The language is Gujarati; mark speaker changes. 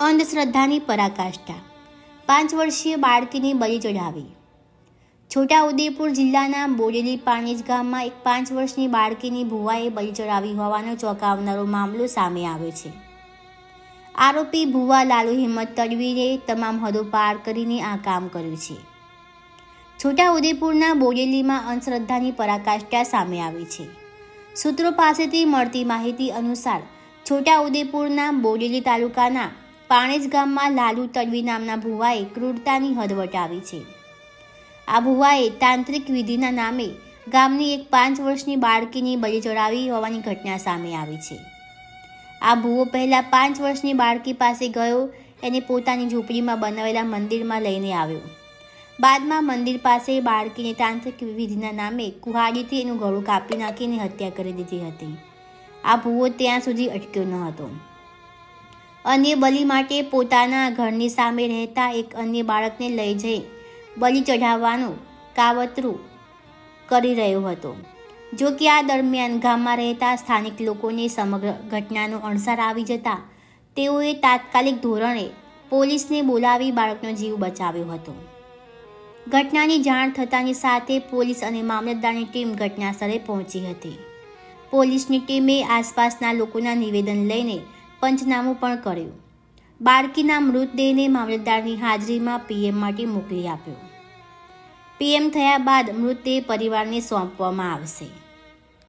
Speaker 1: અંધશ્રદ્ધાની પરાકાષ્ઠા. પાંચ વર્ષીય બાળકીની બલી ચઢાવી. છોટાઉદેપુર જિલ્લાના બોડેલી પાણીજ ગામમાં એક પાંચ વર્ષની બાળકીની ભુવાએ બલી ચઢાવી હોવાનો ચોંકાવનારો મામલો સામે આવ્યો છે. આરોપી ભુવા લાલુ હિંમત તડવીએ તમામ હદો પાર કરીને આ કામ કર્યું છે. છોટાઉદેપુરના બોડેલીમાં અંધશ્રદ્ધાની પરાકાષ્ઠા સામે આવી છે. સૂત્રો પાસેથી મળતી માહિતી અનુસાર છોટાઉદેપુરના બોડેલી તાલુકાના પાણેજ ગામમાં લાલુ તડવી નામના ભુવાએ ક્રૂરતાની હદ વટાવી છે. આ ભુવાએ તાંત્રિક વિધિના નામે ગામની એક પાંચ વર્ષની બાળકીની બલી ચડાવી હોવાની ઘટના સામે આવી છે. આ ભુવો પહેલાં પાંચ વર્ષની બાળકી પાસે ગયો, એને પોતાની ઝૂંપડીમાં બનાવેલા મંદિરમાં લઈને આવ્યો. બાદમાં મંદિર પાસે બાળકીને તાંત્રિક વિધિના નામે કુહાડીથી એનું ગળું કાપી નાખીને હત્યા કરી દીધી હતી. આ ભૂવો ત્યાં સુધી અટક્યો ન હતો. અન્ય બલિ માટે પોતાના ઘરની સામે રહેતા એક અન્ય બાળકને લઈ જઈ બલિ ચઢાવવાનું કાવતરું કરી રહ્યો હતો. જો કે આ દરમિયાન ગામમાં રહેતા સ્થાનિક લોકોને સમગ્ર ઘટનાનો અણસાર આવી જતા તેઓએ તાત્કાલિક ધોરણે પોલીસને બોલાવી બાળકનો જીવ બચાવ્યો હતો. ઘટનાની જાણ થતાની સાથે પોલીસ અને મામલતદારની ટીમ ઘટનાસ્થળે પહોંચી હતી. પોલીસની ટીમે આસપાસના લોકોના નિવેદન લઈને પંચનામું પણ કર્યું. બાળકીના મૃતદેહને મામલતદારની હાજરીમાં પીએમ માટે મોકલી આપ્યો. પીએમ થયા બાદ મૃતદેહ પરિવારને સોંપવામાં આવશે.